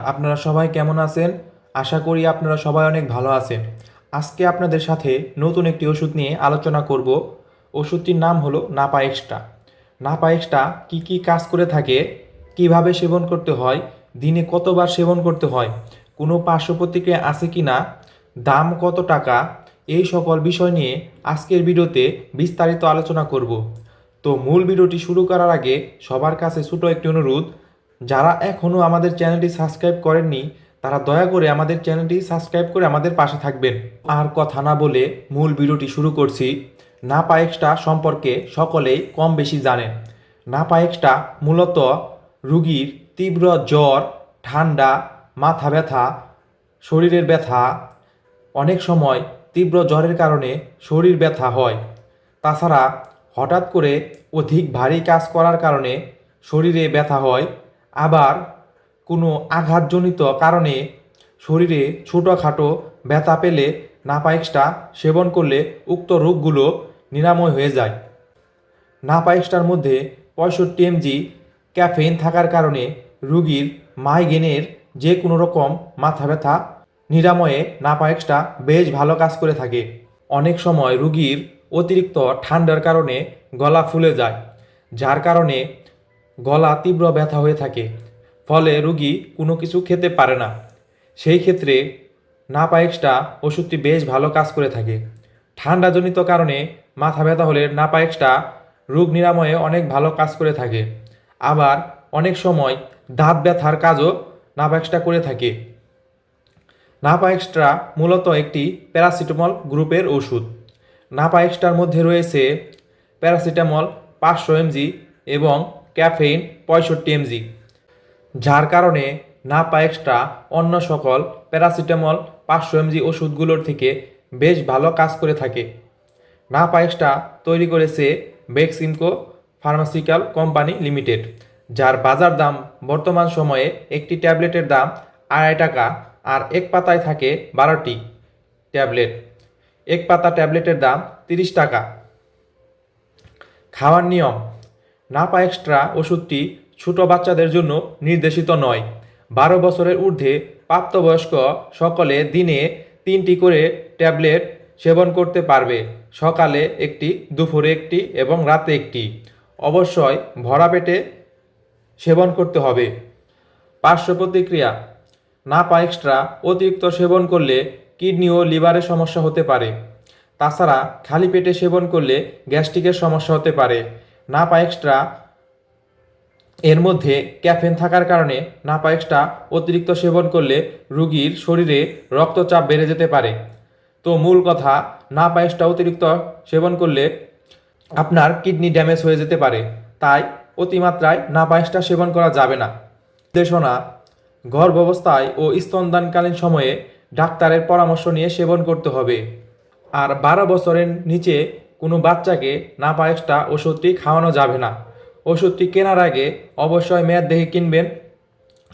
আপনারা সবাই কেমন আছেন? আশা করি আপনারা সবাই অনেক ভালো আছেন। আজকে আপনাদের সাথে নতুন একটি ওষুধ নিয়ে আলোচনা করব। ওষুধটির নাম হলো নাপা এক্সট্রা। নাপা এক্সট্রা কী কী কাজ করে থাকে? কীভাবে সেবন করতে হয়? দিনে কতবার সেবন করতে হয়? কোনো পার্শ্ব প্রতিক্রিয়া আছে কি না? দাম কত টাকা? এই সকল বিষয় নিয়ে আজকের ভিডিওতে বিস্তারিত আলোচনা করব। তো মূল ভিডিওটি শুরু করার আগে সবার কাছে ছোটো একটি অনুরোধ যারা এখনও আমাদের চ্যানেলটি সাবস্ক্রাইব করেননি, তারা দয়া করে আমাদের চ্যানেলটি সাবস্ক্রাইব করে আমাদের পাশে থাকবেন। আর কথা না বলে মূল ভিডিওটি শুরু করছি। নাপা এক্সট্রা সম্পর্কে সকলেই কম বেশি জানেন নাপা এক্সট্রা মূলত রুগীর তীব্র জ্বর, ঠান্ডা, মাথা ব্যথা, শরীরের ব্যথা, অনেক সময় তীব্র জ্বরের কারণে শরীর ব্যথা হয়। তাছাড়া হঠাৎ করে অধিক ভারী কাজ করার কারণে শরীরে ব্যথা হয়। আবার কোনো আঘাতজনিত কারণে শরীরে ছোটোখাটো ব্যথা পেলে নাপাইক্সটা সেবন করলে উক্ত রোগগুলো নিরাময় হয়ে যায়। নাপাইক্সটার মধ্যে পঁয়ষট্টি এমজি ক্যাফেইন থাকার কারণে রুগীর মাইগ্রেনের যে কোনো রকম মাথা ব্যথা নিরাময়ে নাপাইক্সটা বেশ ভালো কাজ করে থাকে। অনেক সময় রুগীর অতিরিক্ত ঠান্ডার কারণে গলা ফুলে যায়, যার কারণে গলা তীব্র ব্যথা হয়ে থাকে। ফলে রুগী কোনো কিছু খেতে পারে না। সেই ক্ষেত্রে নাপায়েক্সটা ওষুধটি বেশ ভালো কাজ করে থাকে। ঠান্ডাজনিত কারণে মাথা ব্যথা হলে নাপায়েক্সটা রোগ নিরাময়ে অনেক ভালো কাজ করে থাকে। আবার অনেক সময় দাঁত ব্যথার কাজও নাপায়েক্সটা করে থাকে। নাপা এক্সট্রা মূলত একটি প্যারাসিটামল গ্রুপের ওষুধ। নাপা এক্সট্রার মধ্যে রয়েছে প্যারাসিটামল পাঁচশো এমজি এবং ক্যাফেইন পঁয়ষট্টি এমজি। যার কারণে নাপা এক্সট্রা অন্য সকল প্যারাসিটামল পাঁচশো এমজি ওষুধগুলোর থেকে বেশ ভালো কাজ করে থাকে। নাপা এক্সট্রা তৈরি করেছে বেক্সিমকো ফার্মাসিক্যাল কোম্পানি লিমিটেড, যার বাজার দাম বর্তমান সময়ে একটি ট্যাবলেটের দাম আড়াই টাকা আর এক পাতায় থাকে বারোটি ট্যাবলেট। এক পাতা ট্যাবলেটের দাম তিরিশ টাকা। খাওয়ার নিয়ম নাপা এক্সট্রা ওষুধটি ছোট বাচ্চাদের জন্য নির্দেশিত নয়। বারো বছরের ঊর্ধ্বে প্রাপ্তবয়স্ক সকলে দিনে তিনটি করে ট্যাবলেট সেবন করতে পারবে। সকালে একটি, দুপুরে একটি এবং রাতে একটি। অবশ্যই ভরা পেটে সেবন করতে হবে। পার্শ্ব প্রতিক্রিয়া। নাপা এক্সট্রা অতিরিক্ত সেবন করলে কিডনি ও লিভারের সমস্যা হতে পারে। তাছাড়া খালি পেটে সেবন করলে গ্যাস্ট্রিকের সমস্যা হতে পারে। নাপা এক্সট্রা এর মধ্যে ক্যাফেন থাকার কারণে নাপা এক্সট্রা অতিরিক্ত সেবন করলে রুগীর শরীরে রক্তচাপ বেড়ে যেতে পারে। তো মূল কথা, নাপা এক্সট্রা অতিরিক্ত সেবন করলে আপনার কিডনি ড্যামেজ হয়ে যেতে পারে। তাই অতিমাত্রায় নাপা এক্সট্রা সেবন করা যাবে না। নির্দেশনা গর্ভাবস্থায় ও স্তনদানকালীন সময়ে ডাক্তারের পরামর্শ নিয়ে সেবন করতে হবে। আর বারো বছরের নিচে কোনো বাচ্চাকে নাপা এক্সট্রা ওষুধটি খাওয়ানো যাবে না। ওষুধটি কেনার আগে অবশ্যই মেয়াদ দেখে কিনবেন।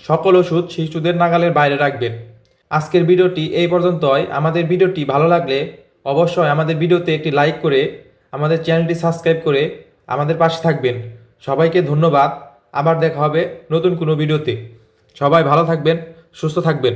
সকল ওষুধ শিশুদের নাগালের বাইরে রাখবেন। আজকের ভিডিওটি এই পর্যন্তই। আমাদের ভিডিওটি ভালো লাগলে অবশ্যই আমাদের ভিডিওতে একটি লাইক করে আমাদের চ্যানেলটি সাবস্ক্রাইব করে আমাদের পাশে থাকবেন। সবাইকে ধন্যবাদ। আবার দেখা হবে নতুন কোনো ভিডিওতে। সবাই ভালো থাকবেন, সুস্থ থাকবেন।